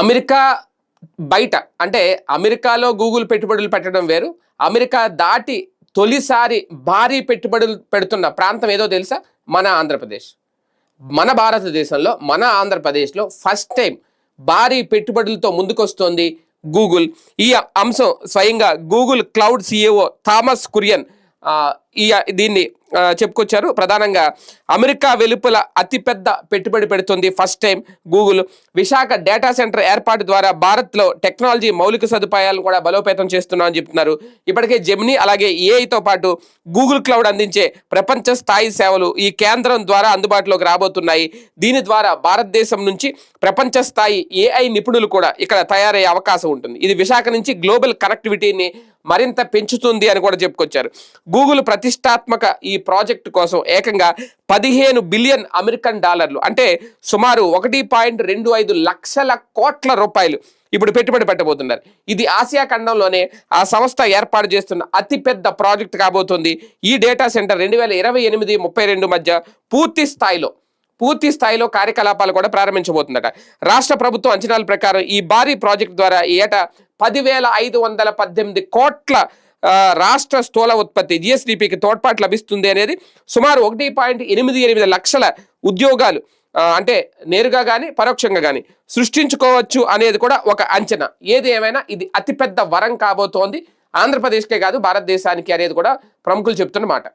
America బయట అంటే అమెరికాలో గూగుల్ పెట్టుబడులు పెట్టడం వేరు. అమెరికా దాటి తొలిసారి భారీ పెట్టుబడులు పెడుతున్న ప్రాంతం ఏదో తెలుసా? మన ఆంధ్రప్రదేశ్. మన భారతదేశంలో మన ఆంధ్రప్రదేశ్లో ఫస్ట్ టైం భారీ పెట్టుబడులతో ముందుకొస్తోంది గూగుల్. ఈ అంశం స్వయంగా Google cloud CEO Thomas Kurian ఈ దీన్ని చెప్పుకొచ్చారు. ప్రధానంగా అమెరికా వెలుపల అతిపెద్ద పెట్టుబడి పెడుతుంది first time Google. Visakha data centre ఏర్పాటు ద్వారా భారత్లో టెక్నాలజీ మౌలిక సదుపాయాలను కూడా బలోపేతం చేస్తున్నామని చెప్తున్నారు. ఇప్పటికే జెమిని అలాగే ఏఐతో పాటు గూగుల్ క్లౌడ్ అందించే ప్రపంచ స్థాయి సేవలు ఈ కేంద్రం ద్వారా అందుబాటులోకి రాబోతున్నాయి. దీని ద్వారా భారతదేశం నుంచి ప్రపంచ స్థాయి ఏఐ నిపుణులు కూడా ఇక్కడ తయారయ్యే అవకాశం ఉంటుంది. ఇది విశాఖ నుంచి గ్లోబల్ కనెక్టివిటీని మరింత పెంచుతుంది అని కూడా చెప్పుకొచ్చారు. గూగుల్ ప్రతిష్టాత్మక ఈ ప్రాజెక్టు కోసం ఏకంగా పదిహేను బిలియన్ అమెరికన్ డాలర్లు అంటే సుమారు ఒకటి పాయింట్ రెండు ఐదు లక్షల కోట్ల రూపాయలు ఇప్పుడు పెట్టుబడి పెట్టబోతున్నారు. ఇది ఆసియా ఖండంలోనే ఆ సంస్థ ఏర్పాటు చేస్తున్న అతిపెద్ద ప్రాజెక్ట్ కాబోతుంది. ఈ డేటా సెంటర్ రెండు వేల ఇరవై ఎనిమిది ముప్పై రెండు మధ్య పూర్తి స్థాయిలో పూర్తి స్థాయిలో కార్యకలాపాలు కూడా ప్రారంభించబోతుందట. రాష్ట్ర ప్రభుత్వం అంచనాల ప్రకారం ఈ భారీ ప్రాజెక్ట్ ద్వారా ఈ ఏటా పదివేల ఐదు వందల పద్దెనిమిది కోట్ల రాష్ట్ర స్థూల ఉత్పత్తి జిఎస్డిపికి తోడ్పాటు లభిస్తుంది అనేది సుమారు ఒకటి పాయింట్ ఎనిమిది ఎనిమిది లక్షల ఉద్యోగాలు అంటే నేరుగా కానీ పరోక్షంగా కానీ సృష్టించుకోవచ్చు అనేది కూడా ఒక అంచనా. ఏది ఏమైనా ఇది అతిపెద్ద వరం కాబోతోంది. ఆంధ్రప్రదేశ్కే కాదు భారతదేశానికి అనేది కూడా ప్రముఖులు చెప్తున్నమాట